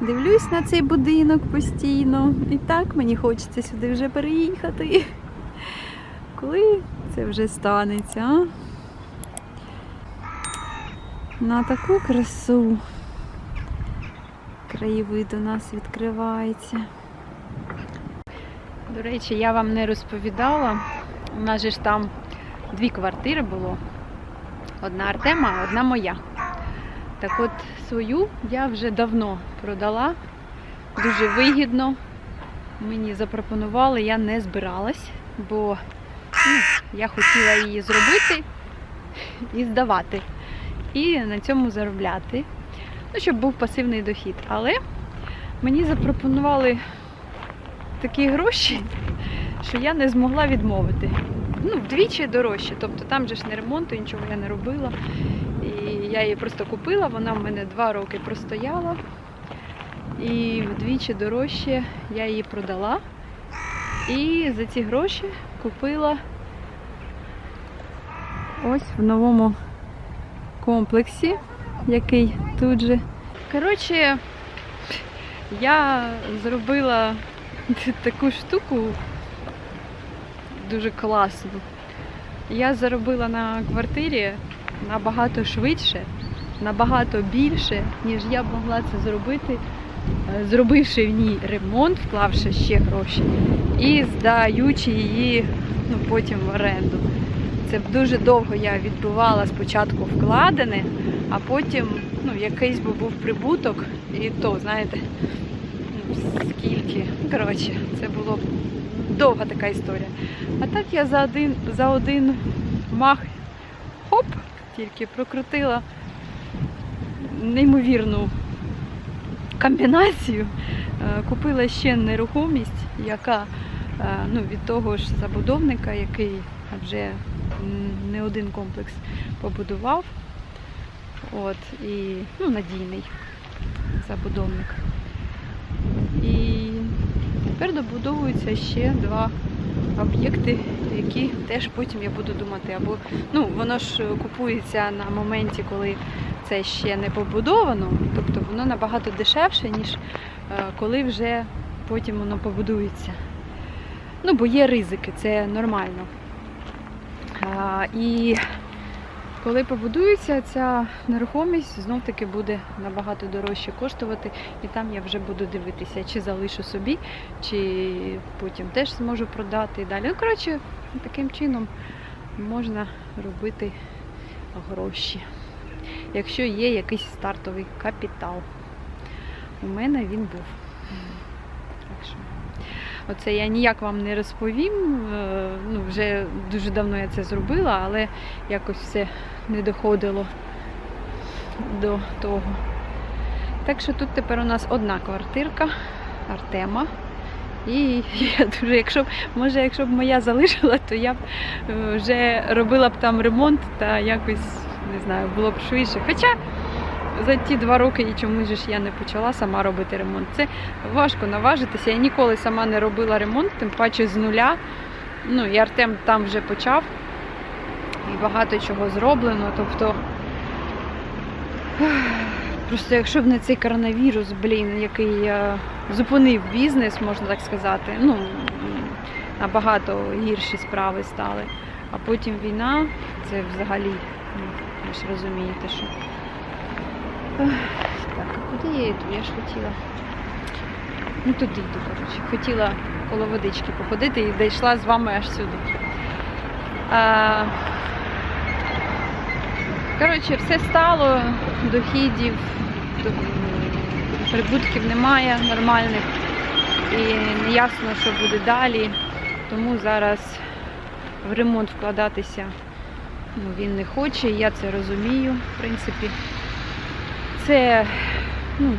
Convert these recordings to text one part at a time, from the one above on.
дивлюсь на цей будинок постійно. І так мені хочеться сюди вже переїхати. Коли це вже станеться, а? На таку красу краєвид у нас відкривається. До речі, я вам не розповідала. У нас же ж там дві квартири було. Одна Артема, а одна моя. Так от свою я вже давно продала. Дуже вигідно. Мені запропонували, я не збиралась, бо ну, я хотіла її зробити і здавати. І на цьому заробляти. Ну, щоб був пасивний дохід. Але мені запропонували такі гроші, що я не змогла відмовити. Ну, вдвічі дорожче. Тобто там же ж не ремонту, нічого я не робила. Я її просто купила, вона в мене два роки простояла. І вдвічі дорожче я її продала. І за ці гроші купила ось в новому комплексі, який тут же. Коротше, я зробила таку штуку дуже класну. Я заробила на квартирі набагато швидше, набагато більше, ніж я б могла це зробити, е, зробивши в ній ремонт, вклавши ще гроші і здаючи її ну, потім в оренду. Це б дуже довго я відбивала спочатку вкладене, а потім ну, якийсь би був прибуток, і то, знаєте, ну, скільки. Коротше, це було довга така історія. А так я за один, за один мах хоп, тільки прокрутила неймовірну комбінацію. Е, Купила ще нерухомість, яка е, ну, від того ж забудовника, який вже не один комплекс побудував. От, і ну, надійний забудовник. І тепер добудовуються ще два об'єкти, які теж потім я буду думати. Або ну воно ж купується на моменті, коли це ще не побудовано, тобто воно набагато дешевше, ніж е, коли вже потім воно побудується. Ну, бо є ризики, це нормально. А, і коли побудується ця нерухомість, знов таки буде набагато дорожче коштувати, і там я вже буду дивитися, чи залишу собі, чи потім теж зможу продати і далі. Ну, коротше, таким чином можна робити гроші, якщо є якийсь стартовий капітал. У мене він був. Так що. Оце я ніяк вам не розповім. е, Ну, вже дуже давно я це зробила, але якось все не доходило до того. Так що тут тепер у нас одна квартирка Артема. І я дуже, якщо б, може, якщо б моя залишила, то я б е, вже робила б там ремонт та якось, не знаю, було б швидше. Хоча за ті два роки і чомусь же ж я не почала сама робити ремонт. Це важко наважитися. Я ніколи сама не робила ремонт, тим паче з нуля. Ну і Артем там вже почав. І багато чого зроблено. Тобто, просто якщо б не цей коронавірус, блін, який е, зупинив бізнес, можна так сказати, ну набагато гірші справи стали. А потім війна, це взагалі, ну, ви ж розумієте, що. Так, а куди я йду? Я ж хотіла. Ну туди йду, коротше. Хотіла коло водички походити і дійшла з вами аж сюди. А, коротше, все стало, дохідів, до- прибутків немає нормальних. І не ясно, що буде далі. Тому зараз в ремонт вкладатися ну, він не хоче, я це розумію, в принципі. Це, ну,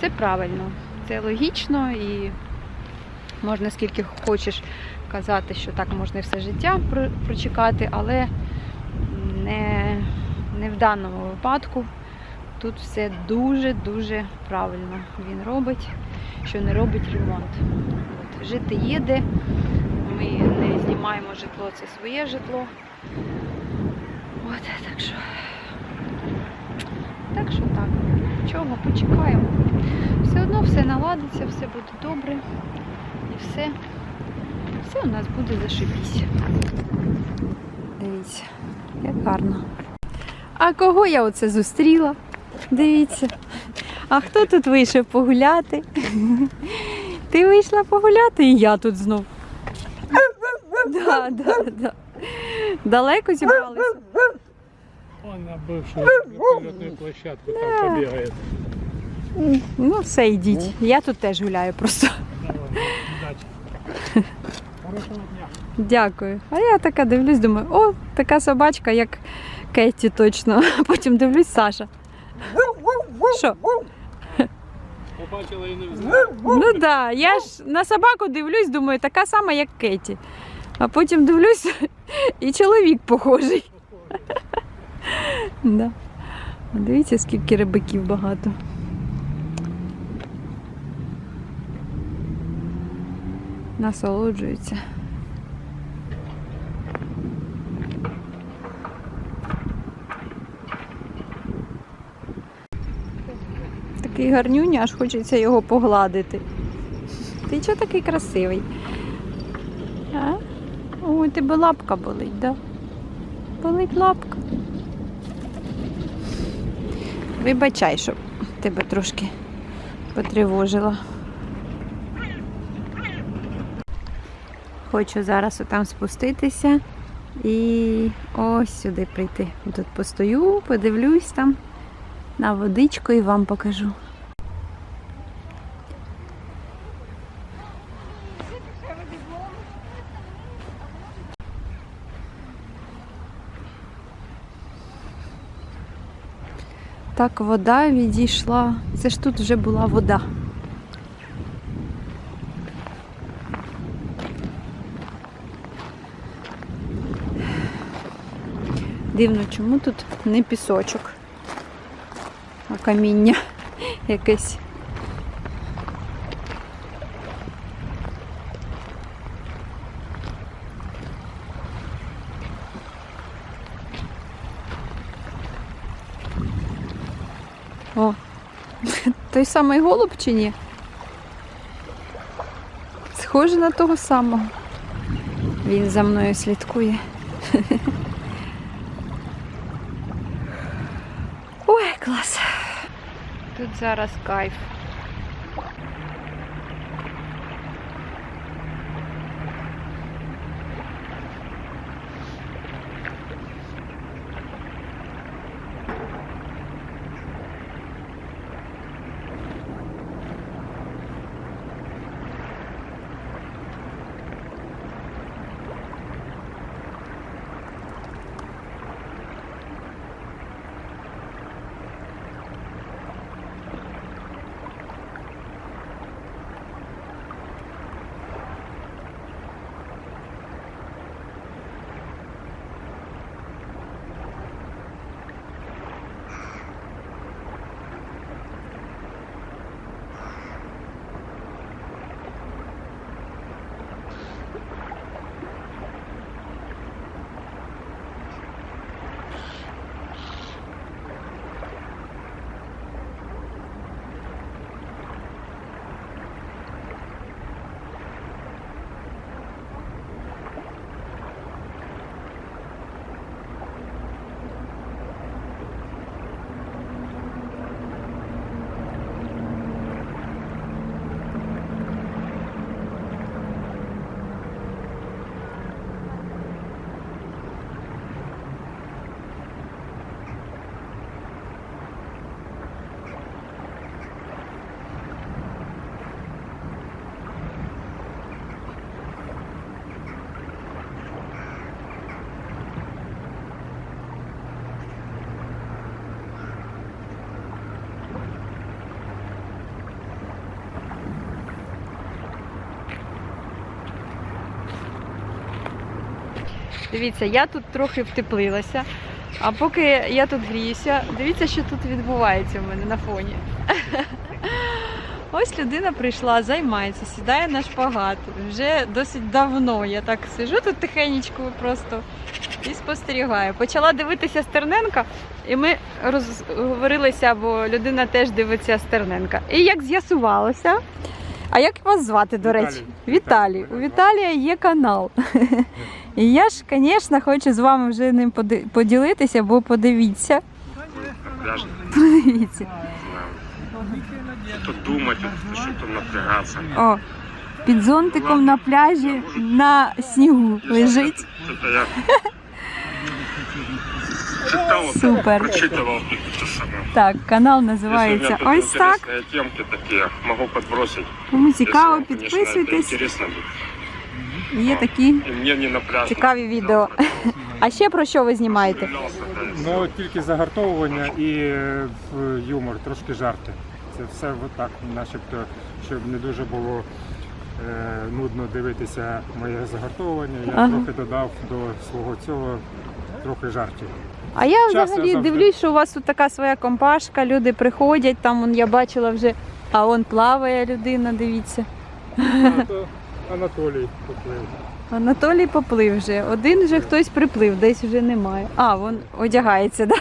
це правильно, це логічно і можна скільки хочеш казати, що так можна все життя прочекати, але не, не в даному випадку. Тут все дуже-дуже правильно він робить, що не робить ремонт. От, жити є де, ми не знімаємо житло, це своє житло. От, так що. Так що так. нічого, почекаємо. Все одно все наладиться, все буде добре. І все, все у нас буде зашибісь. Дивіться, як гарно. А кого я оце зустріла? Дивіться. А хто тут вийшов погуляти? Ти вийшла погуляти і я тут знов. Да, да, да. Далеко зібралися? Он на бывшую вертолетную площадку там побегает. Ну, все, йдіть. Я тут теж гуляю просто. Удачи. Дня. Дякую. А я така дивлюсь, думаю, о, така собачка, як Кетті точно. А потім дивлюсь Саша. Що? Побачила і не взяла. Ну так, да. я ж на собаку дивлюсь, думаю, така сама, як Кеті. А потім дивлюсь, і чоловік похожий. Да. Дивіться, скільки рибаків багато. Насолоджуються. Такий гарнюня, аж хочеться його погладити. Ти чого такий красивий? А? Ой, тебе лапка болить, да? Болить лапка. Вибачай, що тебе трошки потривожила. Хочу зараз отам спуститися і ось сюди прийти. Тут постою, подивлюсь там на водичку і вам покажу. Так, вода відійшла. Це ж тут вже була вода. Дивно, чому тут не пісочок, а каміння якесь. О, той самий голуб чи ні? Схоже на того самого. Він за мною слідкує. Ой, клас. Тут зараз кайф. Дивіться, я тут трохи втеплилася. А поки я тут гріюся, дивіться, що тут відбувається в мене на фоні. Ось людина прийшла, займається, сідає на шпагат. Вже досить давно. Я так сижу тут тихенечко просто і спостерігаю. Почала дивитися Стерненка, і ми розговорилися, бо людина теж дивиться Стерненка. І як з'ясувалося, а як вас звати, до речі? Віталій. Віталій У Віталія є канал. І я ж, звісно, хочу з вами вже ним поди- поділитися, бо подивіться. Пляж, Подивіться. что думать, что там напрягаться. О, під зонтиком на пляжі на снігу лежить. Это я читал, вот, Супер. прочитывал это самое. Так, канал Если у називається меня тут ось так. интересные темки такие, могу подбросить. Кому Если цікаво, вам, конечно, это підписуйтесь. Є такі цікаві відео. А ще про що ви знімаєте? Ну тільки загартовування і е, в- юмор, трошки жарти. Це все отак, начебто, щоб не дуже було е, нудно дивитися моє загартовування. Я Ага. трохи додав до свого цього трохи жартів. А я Час я взагалі завжди- дивлюсь, що у вас тут така своя компашка, люди приходять, там вон, я бачила вже, а он плаває людина, дивіться. А то Анатолій поплив. Анатолій поплив вже. Один вже хтось приплив, десь вже немає. А, вон одягається, да?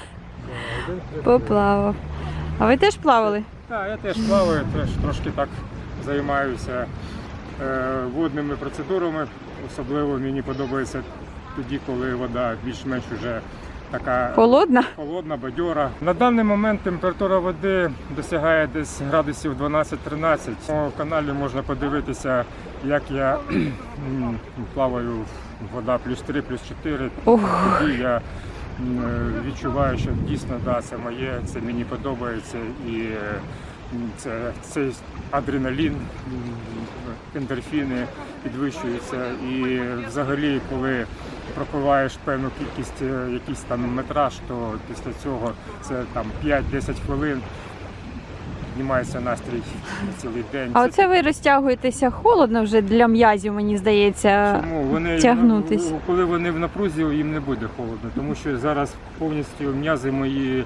Да. Поплавав. А ви теж плавали? Так, я теж плаваю, теж трошки так займаюся е, водними процедурами. Особливо мені подобається тоді, коли вода більш-менш вже така Холодна? холодна, бадьора. На даний момент температура води досягає десь градусів 12-13. На каналі можна подивитися, як я плаваю вода плюс 3, плюс 4. Тоді я е, відчуваю, що дійсно да, це моє, це мені подобається і це цей адреналін, ендорфіни підвищуються. І взагалі, коли пропливаєш певну кількість, е, якийсь там метраж, то після цього це там 5-10 хвилин. Піднімається настрій на цілий день. А оце ви розтягуєтеся холодно вже для м'язів, мені здається. Чому вони тягнутись. ну, коли вони в напрузі, їм не буде холодно, тому що зараз повністю м'язи мої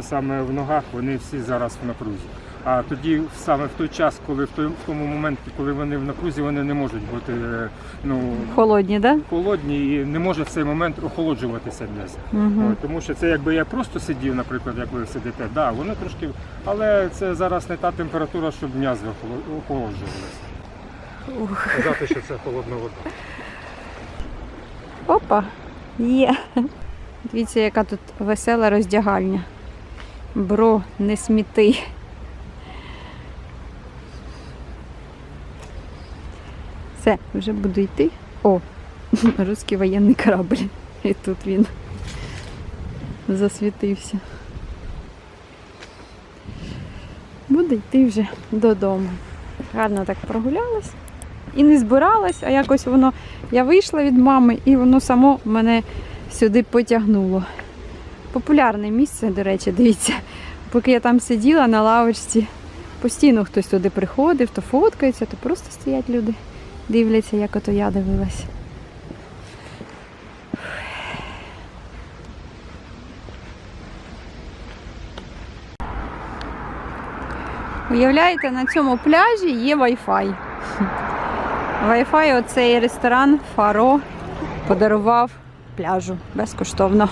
саме в ногах, вони всі зараз в напрузі. А тоді саме в той час, коли в той в тому моменті, коли вони в напрузі, вони не можуть бути е, ну Холодні, так? холодні і не може в цей момент охолоджуватися. Да? Угу. От, Тому що це якби я просто сидів, наприклад, як ви сидите, да, воно трошки, але це зараз не та температура, щоб м'язи охолоджувалися. Казати, що це холодна вода. Опа, є. Дивіться, яка тут весела роздягальня. Бро, не сміти. Все, вже буду йти. О, русський воєнний корабль. І тут він засвітився. Буду йти вже додому. Гарно так прогулялась. І не збиралась, а якось воно я вийшла від мами і воно само мене сюди потягнуло. Популярне місце, до речі, дивіться. Поки я там сиділа на лавочці, постійно хтось туди приходив, то фоткаються, то просто стоять люди, дивляться, як ото я дивилась. Уявляєте, на цьому пляжі є Wi-Fi. Wi-Fi оцей ресторан Фаро подарував пляжу безкоштовно.